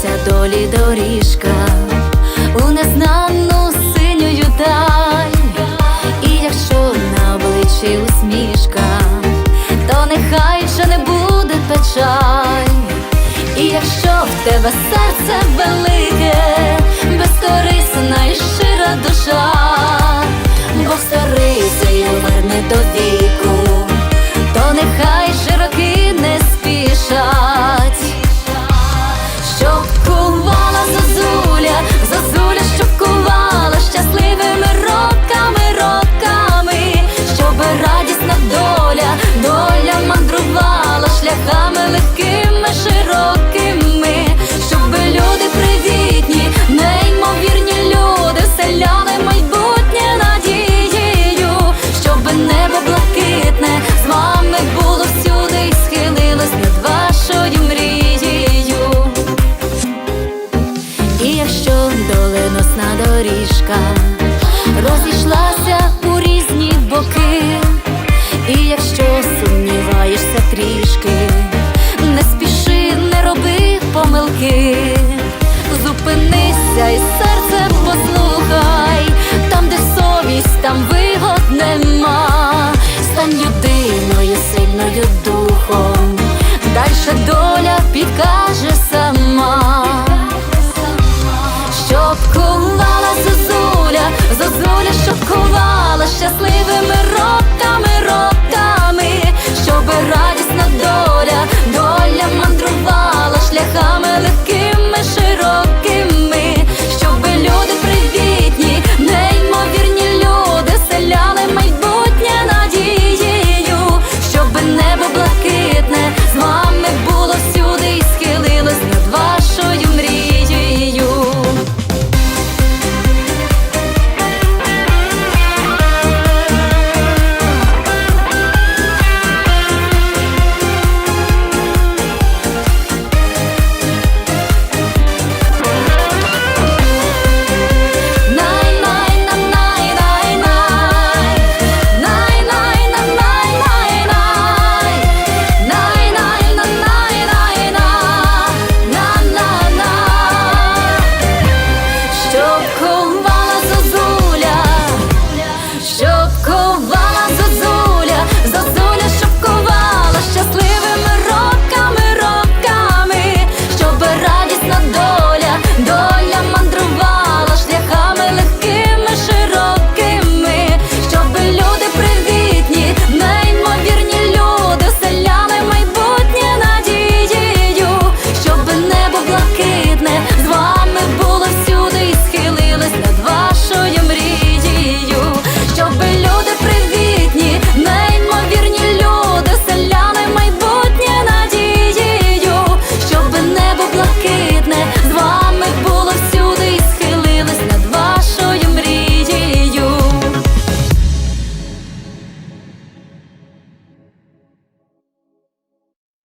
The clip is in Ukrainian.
Зустрінеться долі доріжка. У незнану синюю даль, і якщо на обличчі усмішка, то нехай вже не буде печаль, і якщо в тебе серце велике, безкорисна і щира душа, Бог старицею верне до що доленосна доріжка. Розійшлася у різні боки, і якщо сумніваєшся трішки, не спіши, не роби помилки, зупинися і серцем послухай, там, де совість, там вигод нема, стань людиною, сильною духом, дальше доля підкаже щасливими.